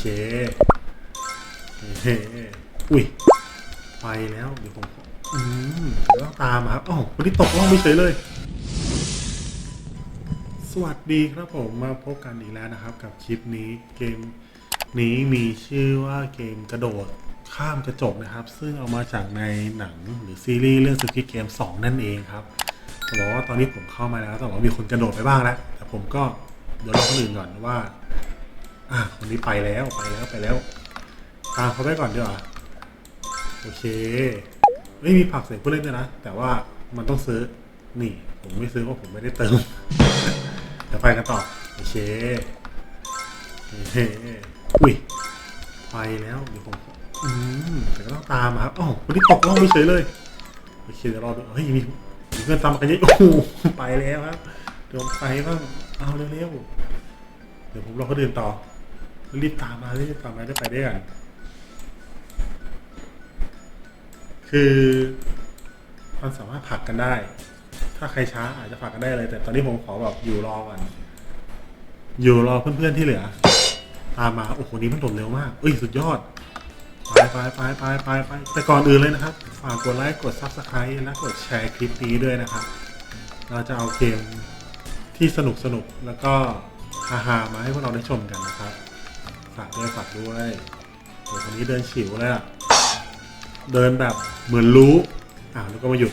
เคโอเคอุ้ยไปแล้วเดี๋ยวผมขออืมเดี๋ยวตามมาครับอ๋อวันนี้ตกล่องไม่เฉยเลย สวัสดีครับผมมาพบกันอีกแล้วนะครับ กับคลิปนี้เกมนี้มีชื่อว่าเกมกระโดดข้ามกระจกนะครับ ซึ่งเอามาจากในหนังหรือซีรีส์เรื่องสกิ g เกม2 นั่นเองครับจะบอกว่าตอนนี้ผมเข้ามาแล้วแต่ว่ามีคนกระโดดไปบ้างแล้ว แต่ผมก็เดี๋ยวรอคนอื่นก่อนว่า อะคนนี้ไปแล้วไปแล้วไปแล้ว ตามเขาไปก่อนดีกว่าโอเคไม่มีผักใส่ผู้เล่นด้วยนะ แต่ว่ามันต้องซื้อ นี่ ผมไม่ซื้อเพราะผมไม่ได้เติมเดี๋ยวไปกันต่อ โอเคโอเคอุ้ยไปแล้วเดี๋ยวผมอืมแต่ก็ต้องตามมาครับอ๋อวันนี้ตกล่องไม่เฉยเลยโอเคเดี๋ยวรอดูเฮ้ยมีมีเพื่อนตามมากันเยอะโอ้โหไปแล้วครับเดี๋ยวไปบ้างเอาเร็วๆเดี๋ยวผมรอเขาเดินต่อ รีบตามมารีบตามมาได้ไปได้กันคือมันสามารถผลักกันได้ ถ้าใครช้าอาจจะฝากกันได้เลย แต่ตอนนี้ผมขอแบบอยู่รอก่อนอยู่รอเพื่อนๆที่เหลือ ตามมาโอ้โหนี้มันโดดเร็วมากเอ้ยสุดยอดไปไปไปไปไปไปแต่ก่อนอื่นเลยนะครับ ฝากกดไลค์กดซับสไครต์และกดแชร์คลิปนี้ด้วยนะครับ เราจะเอาเกมที่สนุกสนุกแล้วก็ฮาๆมาให้พวกเราได้ชมกันนะครับากด้วยฝากด้วยโอ้คนนี้เดินฉิวเลยอะเดินแบบเหมือนรู้อ้าวแล้วก็มาหยุด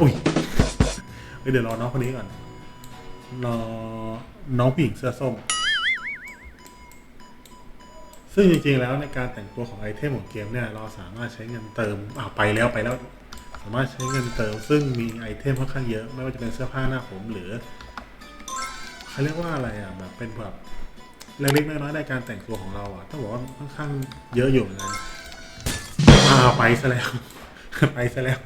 อุ้ยเฮ้ยเดี๋ยวรอน้องคนนี้ก่อนรอน้องผู้หญิงเสื้อส้ม ซึ่งจริงๆแล้วในการแต่งตัวของไอเทมของเกมเนี่ย เราสามารถใช้เงินเติมอ่าไปแล้วไปแล้ว สามารถใช้เงินเติม ซึ่งมีไอเทมค่อนข้างเยอะ ไม่ว่าจะเป็นเสื้อผ้าหน้าผมหรือเขาเรียกว่าอะไรอะแบบเป็นแบบ เล็กๆน้อยๆในการแต่งตัวของเราอะต้องบอกว่าค่อนข้างเยอะอยู่เหมือนกันอ่าไปซะแล้ว ไปซะแล้ว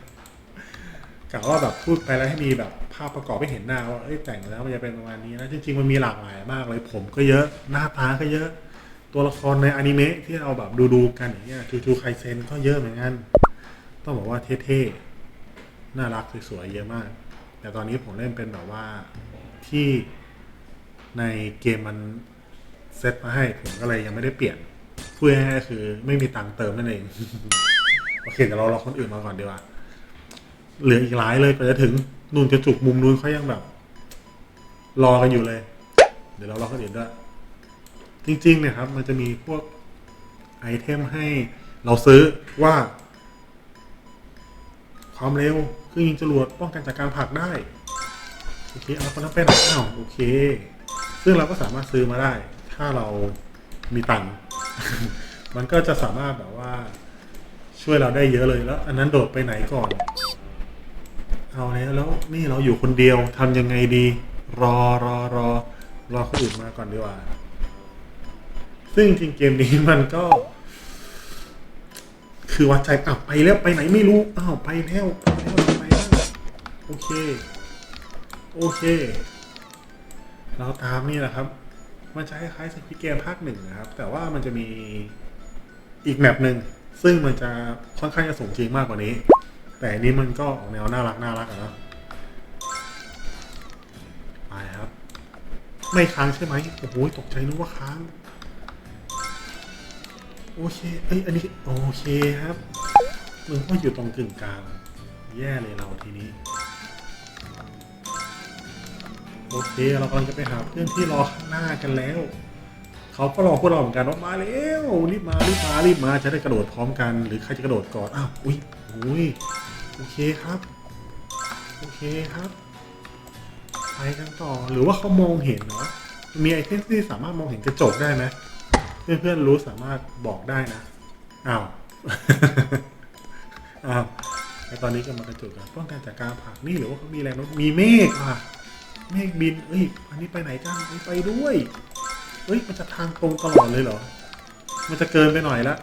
กะว่าแบบพูดไปแล้วให้มีแบบภาพประกอบให้เห็นหน้าว่าเอ้ยแต่งแล้วมันจะเป็นประมาณนี้นะจริง ๆมันมีหลากหลายมากเลยผมก็เยอะหน้าตาก็เยอะ ตัวละครในอนิเมะที่เราแบบดูดูๆกันอย่างเงี้ยจูจูไคเซนก็เยอะเหมือนกันต้องบอกว่าเท่ๆน่ารักสวยๆเยอะมาก แต่ตอนนี้ผมเล่นเป็นแบบว่าที่ในเกมมัน เซตมาให้ผมก็เลยยังไม่ได้เปลี่ยนพูดง่ายๆคือไม่มีตังค์เติมนั่นเอง โอเคเดี๋ยวเรารอคนอื่นมาก่อนดีกว่า เหลืออีกหลายเลยกว่าจะถึงนู่นจะจุกมุมนู้นเขายังแบบ รอกันอยู่เลย เดี๋ยวเรารอคนอื่นด้วย จริงๆเนี่ยครับ มันจะมีพวกไอเทมให้เราซื้อว่า ความเร็วเครื่องยิงจรวดป้องกันจากการผลักได้โอเคเอาคนนั้นเป็นอ้าวโอเค ซึ่งเราก็สามารถซื้อมาได้ ถ้าเรามีตังค์มันก็จะสามารถแบบว่า ช่วยเราได้เยอะเลยแล้ว อันนั้นโดดไปไหนก่อน เอาแล้วแล้วนี่เราอยู่คนเดียวทำยังไงดี รอรอรอรอคนอื่นมาก่อนดีกว่า ซึ่งจริงเกมนี้มันก็ คือวัดใจอ้าวไปแล้วไปไหนไม่รู้อ้าวไปแล้วไปแล้วไปแล้วโอเค โอเค เราตามนี่แหละครับ มันจะคล้ายๆสกิเกมภาคหนึ่งนะครับ แต่ว่ามันจะมีอีกแมปหนึ่งซึ่งมันจะค่อนข้างจะสมจริงมากกว่านี้ แต่อันนี้มันก็ออกแนวน่ารักน่ารักอะเนาะไปครับ ไม่ค้างใช่ไหมโอ้โหตกใจนึกว่าค้าง โอเคเอ้ยอันนี้โอเคครับมึงก็อยู่ตรงกึ่งกลาง แย่เลยเราทีนี้ โอเค เรากำลังจะไปหาเพื่อนที่รอข้างหน้ากันแล้ว เขาก็รอพวกเราเหมือนกันว่ามาแล้วรีบมารีบมารีบมาจะได้กระโดดพร้อมกัน หรือใครจะกระโดดก่อนอ้าวอุ้ยอุ้ยโอเคครับโอเคครับไปกันต่อหรือว่าเขามองเห็นเนาะมีไอเทมที่สามารถมองเห็นกระจกได้ไหมเพื่อนๆรู้สามารถบอกได้นะอ้าวอ้าวแล้วตอนนี้ก็มากระจกกันป้องกันจากการผลักนี่หรือว่าเขามีแรงโน้มมีเมฆอะ เมฆบินเอ้ยอันนี้ไปไหนกันเอ้ไปด้วยเฮ้ยมันจะทางตรงตลอดเลยเหรอ มันจะเกินไปหน่อยละ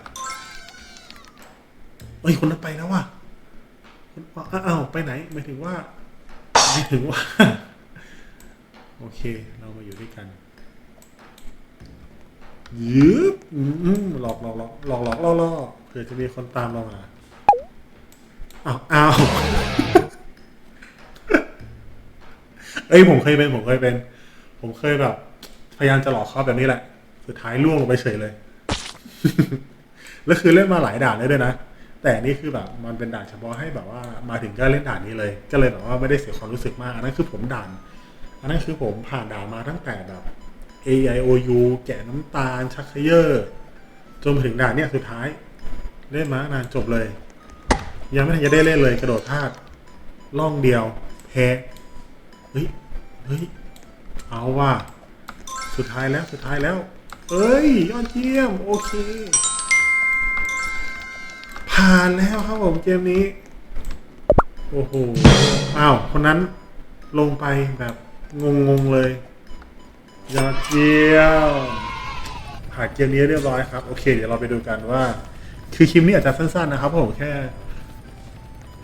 เอ้ยคนนั้นไปแล้วว่ะอ้าวไปไหนหมายถึงว่าหมายถึงว่า โอเค เรามาอยู่ด้วยกันยืบอืมหลอกหลอกหลอกหลอกหลอกล่อล่อเผื่อจะมีคนตามเรามาอ้าวอ้าว เอ้ยผมเคยเป็นผมเคยเป็น ผมเคยแบบ พยายามจะหลอกเขาแบบนี้แหละ สุดท้ายล่วงลงไปเฉยเลย แล้วคือเล่นมาหลายด่านเลยด้วยนะ แต่นี่คือแบบมันเป็นด่านเฉพาะให้แบบว่ามาถึงก็เล่นด่านนี้เลย ก็เลยแบบว่าไม่ได้เสียความรู้สึกมาก อันนั้นคือผมด่าน อันนั้นคือผมผ่านด่านมาตั้งแต่แบบ A I O U แกะน้ำตาล ชักเขยอร์จนถึงด่านเนี่ยสุดท้าย เล่นมานานจบเลย ยังไม่ทันจะได้เล่นเลยกระโดดพลาดล่องเดียวแพ้ เฮ้ย เฮ้ย เอาว่าสุดท้ายแล้ว สุดท้ายแล้ว เอ้ย ยอดเยี่ยม โอเค ผ่านแล้วครับผมเกมนี้ โอ้โห อ้าว คนนั้นลงไปแบบงงๆเลย ยอดเยี่ยมผ่านเกมนี้เรียบร้อยครับ โอเค เดี๋ยวเราไปดูกันว่า คือคลิปนี้อาจจะสั้นๆนะครับผมแค่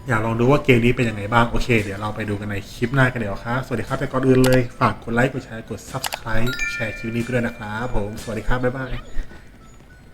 อยากลองดูว่าเกมนี้เป็นยังไงบ้างโอเค เดี๋ยวเราไปดูกันในคลิปหน้ากันเดี๋ยวครับ สวัสดีครับแต่ก่อนอื่นเลย ฝากกดไลค์กดแชร์กด subscribe แชร์คลิปนี้ไปด้วยนะครับผม สวัสดีครับ บ๊ายบาย